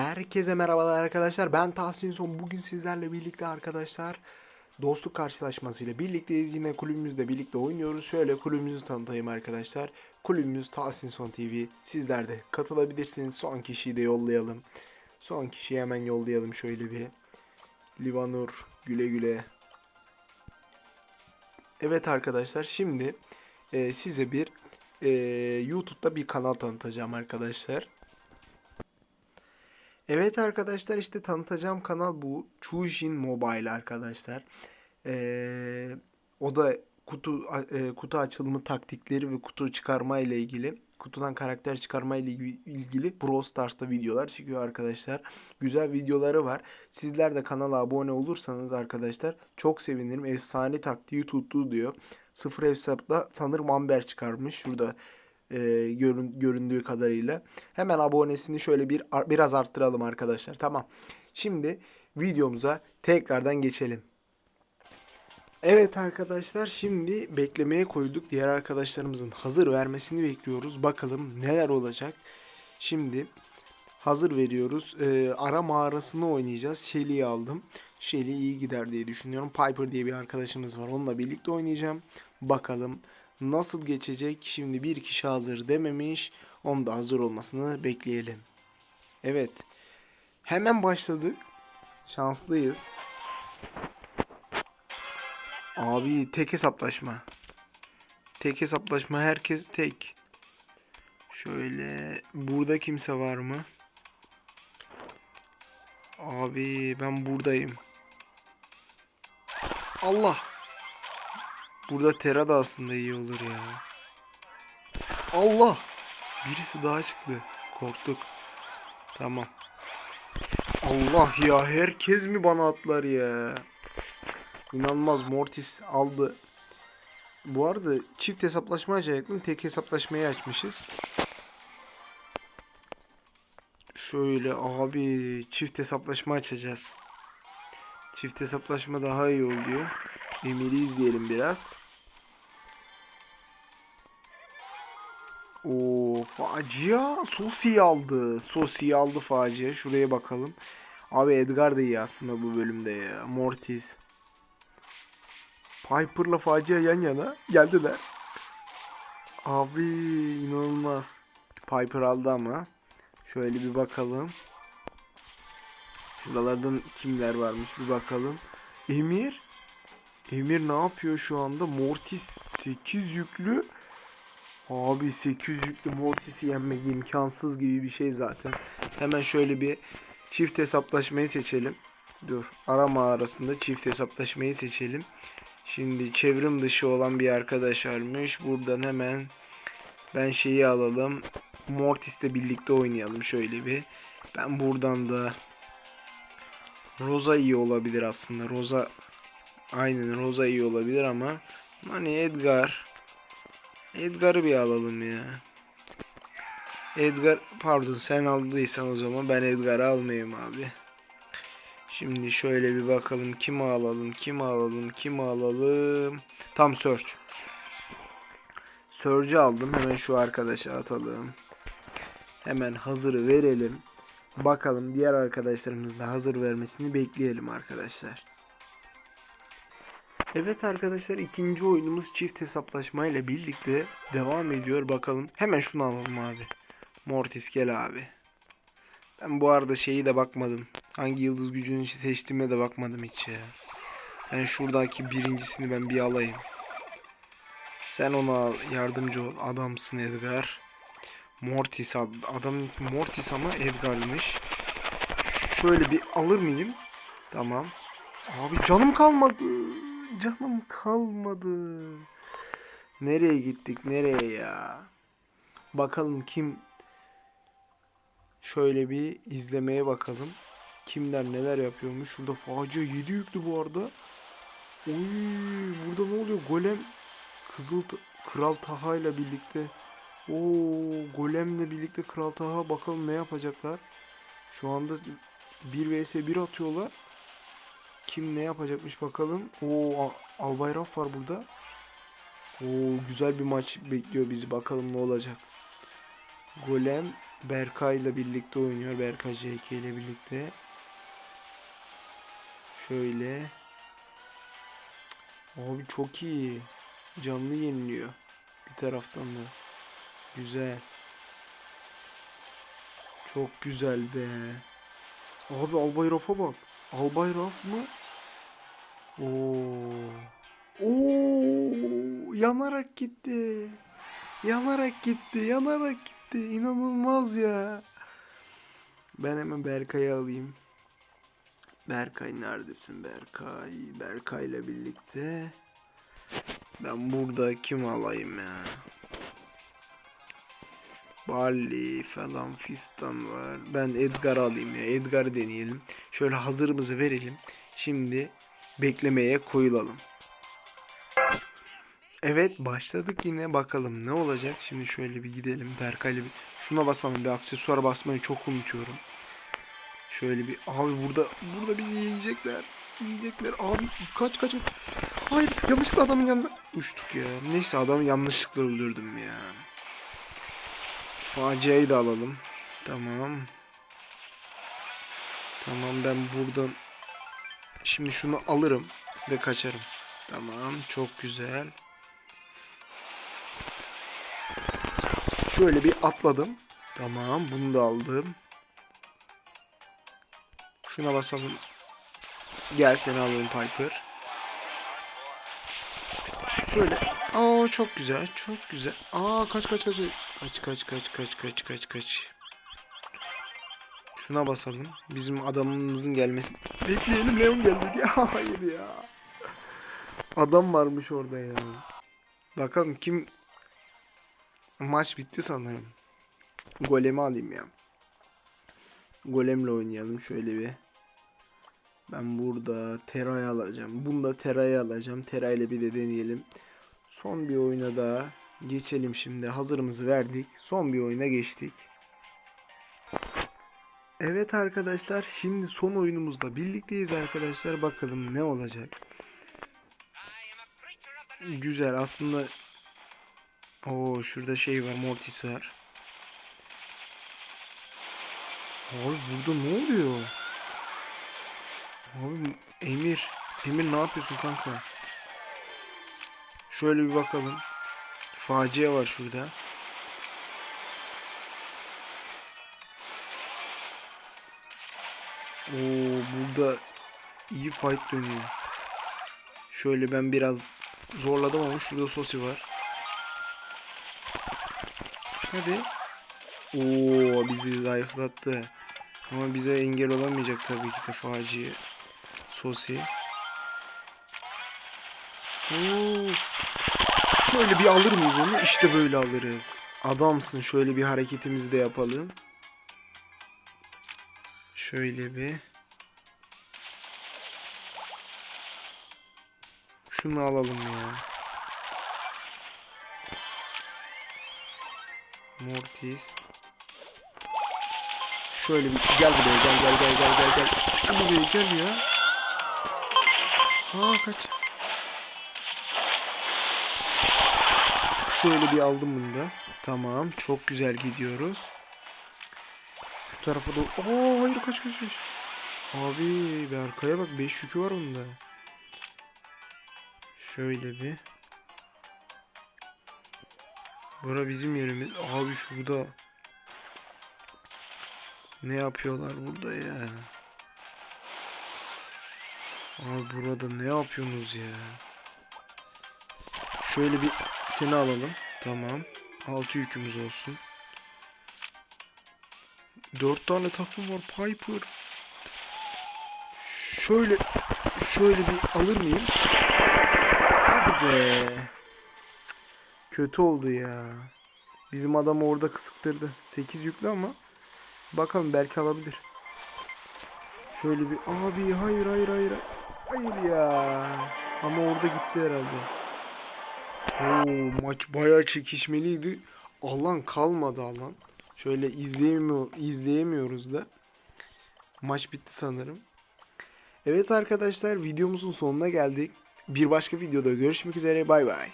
Herkese merhabalar arkadaşlar. Ben Tahsin Son. Bugün sizlerle birlikte arkadaşlar dostluk karşılaşmasıyla birlikteyiz. Yine kulübümüzde birlikte oynuyoruz. Şöyle kulübümüzü tanıtayım arkadaşlar. Kulübümüz Tahsin Son TV. Sizler de katılabilirsiniz. Son kişiyi de yollayalım. Son kişiyi hemen yollayalım şöyle bir. Livanur güle güle. Evet arkadaşlar şimdi e, size bir e, YouTube'da bir kanal tanıtacağım arkadaşlar. Evet arkadaşlar işte tanıtacağım kanal bu. Chujin Mobile arkadaşlar. Ee, o da kutu e, kutu açılımı taktikleri ve kutu çıkarma ile ilgili kutudan karakter çıkarma ile ilgili Brawl Stars'ta videolar çıkıyor arkadaşlar. Güzel videoları var. Sizler de kanala abone olursanız arkadaşlar çok sevinirim. Efsane taktiği tuttu diyor. Sıfır hesapta sanırım Amber çıkarmış. Şurada e, görün, göründüğü kadarıyla. Hemen abonesini şöyle bir biraz arttıralım arkadaşlar. Tamam. Şimdi videomuza tekrardan geçelim. Evet arkadaşlar şimdi beklemeye koyduk. Diğer arkadaşlarımızın hazır vermesini bekliyoruz. Bakalım neler olacak. Şimdi hazır veriyoruz. Ee, ara mağarasını oynayacağız. Shelly'i aldım. Shelly iyi gider diye düşünüyorum. Piper diye bir arkadaşımız var. Onunla birlikte oynayacağım. Bakalım nasıl geçecek? Şimdi bir kişi hazır dememiş. Onun da hazır olmasını bekleyelim. Evet. Hemen başladık. Şanslıyız. Abi tek hesaplaşma. Tek hesaplaşma herkes tek. Şöyle burada kimse var mı? Abi ben buradayım. Allah. Burada Tera da aslında iyi olur ya. Allah. Birisi daha çıktı. Korktuk. Tamam. Allah ya herkes mi bana atlar ya? İnanılmaz Mortis aldı. Bu arada çift hesaplaşma açacaktım. Tek hesaplaşmayı açmışız. Şöyle abi çift hesaplaşma açacağız. Çift hesaplaşma daha iyi oluyor. Emir'i izleyelim biraz. O facia Sosi aldı. Sosi aldı facia. Şuraya bakalım. Abi Edgar da iyi aslında bu bölümde ya. Mortis. Piper'la facia yan yana geldiler. Abi inanılmaz. Piper aldı ama. Şöyle bir bakalım. Şuralardan kimler varmış bir bakalım. Emir. Emir ne yapıyor şu anda? Mortis 8 yüklü. Abi 800 yüklü Mortis'i yenmek imkansız gibi bir şey zaten. Hemen şöyle bir çift hesaplaşmayı seçelim. Dur arama arasında çift hesaplaşmayı seçelim. Şimdi çevrim dışı olan bir arkadaş varmış. Buradan hemen ben şeyi alalım. Mortis'le birlikte oynayalım şöyle bir. Ben buradan da Rosa iyi olabilir aslında. Rosa aynen Rosa iyi olabilir ama hani Edgar Edgar'ı bir alalım ya. Edgar pardon sen aldıysan o zaman ben Edgar'ı almayayım abi. Şimdi şöyle bir bakalım kimi alalım kimi alalım kimi alalım. Tam search. Search'ü aldım hemen şu arkadaşa atalım. Hemen hazırı verelim. Bakalım diğer arkadaşlarımız da hazır vermesini bekleyelim arkadaşlar. Evet arkadaşlar ikinci oyunumuz çift hesaplaşma ile birlikte devam ediyor bakalım. Hemen şunu alalım abi. Mortis gel abi. Ben bu arada şeyi de bakmadım. Hangi yıldız gücünü seçtiğime de bakmadım hiç ya. Ben şuradaki birincisini ben bir alayım. Sen ona yardımcı ol. Adamsın Edgar. Mortis adamın ismi Mortis ama Edgar'mış. Şöyle bir alır mıyım? Tamam. Abi canım kalmadı. Canım kalmadı. Nereye gittik? Nereye ya? Bakalım kim Şöyle bir izlemeye bakalım. Kimler neler yapıyormuş. Şurada facia 7 yüklü bu arada. Oy, burada ne oluyor? Golem Kızıl Kral Taha ile birlikte. O Golem'le birlikte Kral Taha bakalım ne yapacaklar. Şu anda 1 vs 1 atıyorlar. Kim ne yapacakmış bakalım. O Albayraf var burada. O güzel bir maç bekliyor bizi. Bakalım ne olacak. Golem Berkay ile birlikte oynuyor. Berkay JK ile birlikte. Şöyle. Abi çok iyi. Canlı yeniliyor. Bir taraftan da. Güzel. Çok güzel be. Abi Albay Raf'a bak. Albay Raf mı? Oo. Oo, yanarak gitti. Yanarak gitti, yanarak gitti. İnanılmaz ya. Ben hemen Berkay'ı alayım. Berkay neredesin Berkay? Berkay'la birlikte. Ben burada kim alayım ya? Barley falan fistan var. Ben Edgar alayım ya. Edgar'ı deneyelim. Şöyle hazırımızı verelim. Şimdi beklemeye koyulalım. Evet başladık yine bakalım ne olacak. Şimdi şöyle bir gidelim Berkay'la bir şuna basalım bir aksesuar basmayı çok unutuyorum. Şöyle bir abi burada burada bizi yiyecekler. Yiyecekler abi kaç kaç. Hayır yanlışlıkla adamın yanına uçtuk ya. Neyse adamı yanlışlıkla öldürdüm ya. Faciayı da alalım. Tamam. Tamam ben buradan şimdi şunu alırım ve kaçarım. Tamam çok güzel. Şöyle bir atladım. Tamam bunu da aldım. Şuna basalım. Gel seni alalım Piper. Şöyle. Aa çok güzel. Çok güzel. Aa kaç kaç kaç. Kaç kaç kaç kaç kaç kaç kaç. Şuna basalım. Bizim adamımızın gelmesi. Bekleyelim Leon geldi diye. Hayır ya. Adam varmış orada ya. Bakalım kim Maç bitti sanırım. Golemi alayım ya. Golemle oynayalım şöyle bir. Ben burada Tera'yı alacağım. Bunda Tera'yı alacağım. Tera ile bir de deneyelim. Son bir oyuna daha geçelim şimdi. Hazırımızı verdik. Son bir oyuna geçtik. Evet arkadaşlar şimdi son oyunumuzda birlikteyiz arkadaşlar. Bakalım ne olacak. Güzel aslında Oo şurada şey var Mortis var. Abi burada ne oluyor? Abi Emir. Emir ne yapıyorsun kanka? Şöyle bir bakalım. Facia var şurada. Oo burada iyi fight dönüyor. Şöyle ben biraz zorladım ama şurada Sosi var. Hadi. Oo bizi zayıflattı. Ama bize engel olamayacak tabii ki de faci Sosi. Oo. Şöyle bir alır mıyız onu? İşte böyle alırız. Adamsın. Şöyle bir hareketimizi de yapalım. Şöyle bir. Şunu alalım ya. Mortis. Şöyle bir gel buraya gel gel gel gel gel gel. Gel buraya gel ya. Ha kaç. Şöyle bir aldım bunu da. Tamam çok güzel gidiyoruz. Şu tarafa doğru. Aa hayır kaç kaç kaç. Abi bir arkaya bak 5 yükü var onda. Şöyle bir. Bura bizim yerimiz. Abi şurada. Ne yapıyorlar burada ya? Abi burada ne yapıyorsunuz ya? Şöyle bir seni alalım. Tamam. Altı yükümüz olsun. Dört tane takım var Piper. Şöyle şöyle bir alır mıyım? Hadi be. Kötü oldu ya. Bizim adam orada kısıktırdı. 8 yüklü ama bakalım belki alabilir. Şöyle bir abi hayır hayır hayır. Hayır ya. Ama orada gitti herhalde. Oo, maç bayağı çekişmeliydi. Alan kalmadı alan. Şöyle izleyemiyor, izleyemiyoruz da. Maç bitti sanırım. Evet arkadaşlar videomuzun sonuna geldik. Bir başka videoda görüşmek üzere. Bay bay.